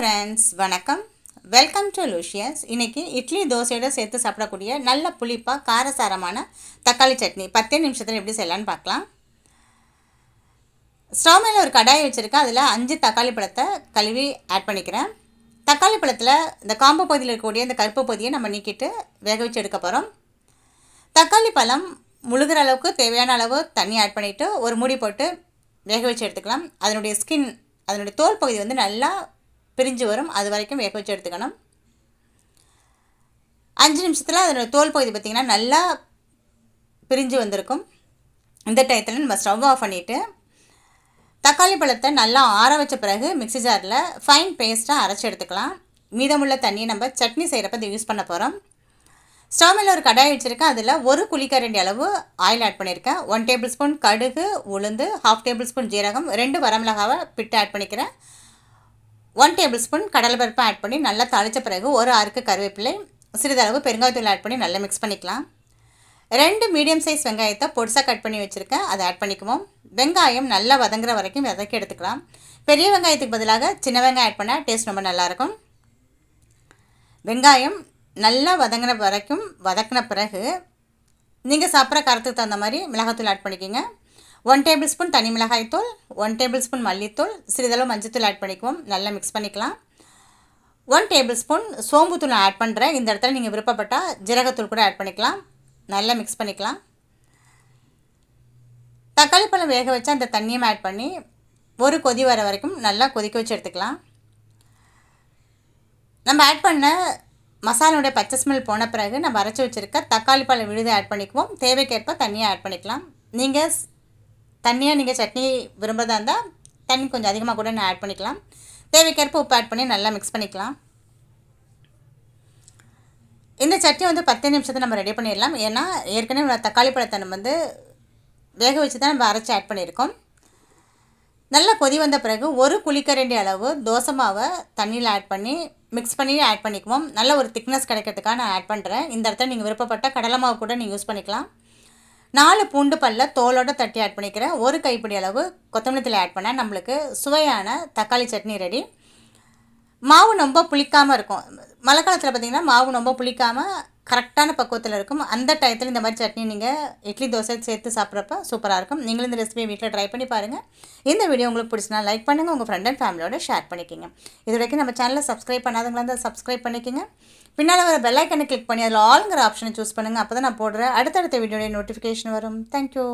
Friends வணக்கம். Welcome to luscious இன்றைக்கி இட்லி தோசையோட சேர்த்து சாப்பிடக்கூடிய நல்ல புளிப்பாக காரசாரமான தக்காளி சட்னி. பத்தே நிமிஷத்தில் எப்படி செய்யலான்னு பார்க்கலாம். ஸ்டவ் மேலே ஒரு கடாயை வச்சுருக்கேன். அதில் அஞ்சு தக்காளி பழத்தை கழுவி ஆட் பண்ணிக்கிறேன். தக்காளி பழத்தில் இந்த காம்பு பகுதியில் இருக்கக்கூடிய இந்த கருப்பு பகுதியை நம்ம நீக்கிட்டு வேக வச்சு எடுக்க போகிறோம் தக்காளி பழம் முழுகிற அளவுக்கு தேவையான அளவு தண்ணி ஆட் பண்ணிவிட்டு ஒரு மூடி போட்டு வேக வச்சு எடுத்துக்கலாம். அதனுடைய ஸ்கின் அதனுடைய தோல் பகுதி வந்து நல்லா பிரிஞ்சு வரும். அது வரைக்கும் வேக வச்சு எடுத்துக்கணும். அஞ்சு நிமிஷத்தில் அதோட தோல் பகுதி பார்த்திங்கன்னா நல்லா பிரிஞ்சு வந்திருக்கும். இந்த டயத்தில் நம்ம ஸ்டவ் ஆஃப் பண்ணிவிட்டு தக்காளி பழத்தை நல்லா ஆற வச்ச பிறகு மிக்ஸி ஜாரில் ஃபைன் பேஸ்ட்டாக அரைச்சி எடுத்துக்கலாம். மீதமுள்ள தண்ணியை நம்ம சட்னி செய்கிறப்ப இதை யூஸ் பண்ண போகிறோம் ஸ்டவ் மேலே ஒரு கடாய் வச்சுருக்கேன். அதில் ஒரு குழிக்கரண்டி அளவு ஆயில் ஆட் பண்ணியிருக்கேன் ஒன் டேபிள் ஸ்பூன் கடுகு உளுந்து ஹாஃப் டேபிள் ஸ்பூன் ஜீரகம் ரெண்டு வரமிளகாவை பிட்டு ஆட் பண்ணிக்கிறேன். ஒன் டேபிள் ஸ்பூன் கடலைப்பருப்பு ஆட் பண்ணி நல்லா தாளித்த பிறகு ஒரு அறுக்கு கருவேப்பிலை சிறிதளவு பெருங்காயத்தூள் ஆட் பண்ணி நல்லா மிக்ஸ் பண்ணிக்கலாம். ரெண்டு மீடியம் சைஸ் வெங்காயத்தை பொடிசாக கட் பண்ணி வச்சுருக்கேன். அதை ஆட் பண்ணிக்குவோம். வெங்காயம் நல்லா வதங்குற வரைக்கும் வதக்கி எடுத்துக்கலாம். பெரிய வெங்காயத்துக்கு பதிலாக சின்ன வெங்காயம் ஆட் பண்ணால் டேஸ்ட் ரொம்ப நல்லாயிருக்கும் வெங்காயம் நல்லா வதங்கின வரைக்கும் வதக்கின பிறகு நீங்கள் சாப்பிட்ற காரத்துக்கு தகுந்த மாதிரி மிளகாத்தூள் ஆட் பண்ணிக்கோங்க. ஒன் டேபிள் ஸ்பூன் தனி மிளகாய்த்தூள் ஒன் டேபிள் ஸ்பூன் மல்லித்தூள் சிறிதளவு மஞ்சத்தூள் ஆட் பண்ணிக்குவோம். நல்லா மிக்ஸ் பண்ணிக்கலாம். ஒன் டேபிள் ஸ்பூன் சோம்புத்தூள் ஆட் பண்ணுறேன் இந்த இடத்துல நீங்கள் விருப்பப்பட்டால் ஜீரகத்தூள் கூட ஆட் பண்ணிக்கலாம். நல்லா மிக்ஸ் பண்ணிக்கலாம். தக்காளி பழம் வேக வச்சா அந்த தண்ணியும் ஆட் பண்ணி ஒரு கொதி வர வரைக்கும் நல்லா கொதிக்க வச்சு எடுத்துக்கலாம். நம்ம ஆட் பண்ண மசாலோடைய பச்சை ஸ்மெல் போன பிறகு நம்ம அரைச்சி வச்சுருக்க தக்காளி பழம் விழுதை ஆட் பண்ணிக்குவோம். தேவைக்கேற்ப தண்ணியை ஆட் பண்ணிக்கலாம். நீங்கள் தண்ணியாக நீங்கள் சட்னி விரும்புகிறதா இருந்தால் தண்ணி கொஞ்சம் அதிகமாக கூட நான் ஆட் பண்ணிக்கலாம். தேவைக்கேற்ப உப்பு ஆட் பண்ணி நல்லா மிக்ஸ் பண்ணிக்கலாம். இந்த சட்னி வந்து பத்து நிமிஷத்தை நம்ம ரெடி பண்ணிடலாம். ஏன்னா ஏற்கனவே தக்காளி பழத்தை நம்ம வந்து வேக வச்சு தான் நம்ம அரைச்சி ஆட் பண்ணியிருக்கோம். நல்லா கொதி வந்த பிறகு ஒரு குளிக்கரண்டி அளவு தோசை மாவை தண்ணியில் ஆட் பண்ணி மிக்ஸ் பண்ணி ஆட் பண்ணிக்குவோம். நல்ல ஒரு திக்னஸ் கிடைக்கிறதுக்காக நான் ஆட் பண்ணுறேன் இந்த இடத்துல நீங்கள் விருப்பப்பட்ட கடலை மாவு கூட நீங்கள் யூஸ் பண்ணிக்கலாம். நாலு பூண்டு பல்ல தோலோட தட்டி ஆட் பண்ணிக்கிறேன். ஒரு கைப்பிடி அளவு கொத்தமல்லி தலை ஆட் பண்ணால் நம்மளுக்கு சுவையான தக்காளி சட்னி ரெடி மாவு ரொம்ப புளிக்காமல் இருக்கும். மழை காலத்தில் பார்த்திங்கன்னா மாவு ரொம்ப புளிக்காமல் கரெக்டான பக்குவத்தில் இருக்கும். அந்த டயத்தில் இந்த மாதிரி சட்னி நீங்கள் இட்லி தோசை சேர்த்து சாப்பிட்றப்ப சூப்பராக இருக்கும். நீங்களும் இந்த ரெசிபியை வீட்டில் ட்ரை பண்ணி பாருங்கள் இந்த வீடியோ உங்களுக்கு பிடிச்சினா லைக் பண்ணுங்கள் உங்கள் ஃப்ரெண்ட் அண்ட் ஃபேமிலியோட ஷேர் பண்ணிக்கிங்க. இது வரைக்கும் நம்ம சேனலில் சப்ஸ்கிரைப் பண்ணாதவங்களா இருந்தால் சப்ஸ்கிரைப் பண்ணிக்கோங்க. பின்னால் வர பெல்லைக்கனை கிளிக் பண்ணி அதில் ஆளுங்கிற ஆப்ஷனை சூஸ் பண்ணுங்கள் அப்போ தான் நான் போடுற அடுத்தடுத்த வீடியோடைய நோட்டிஃபிகேஷன் வரும். தேங்க்யூ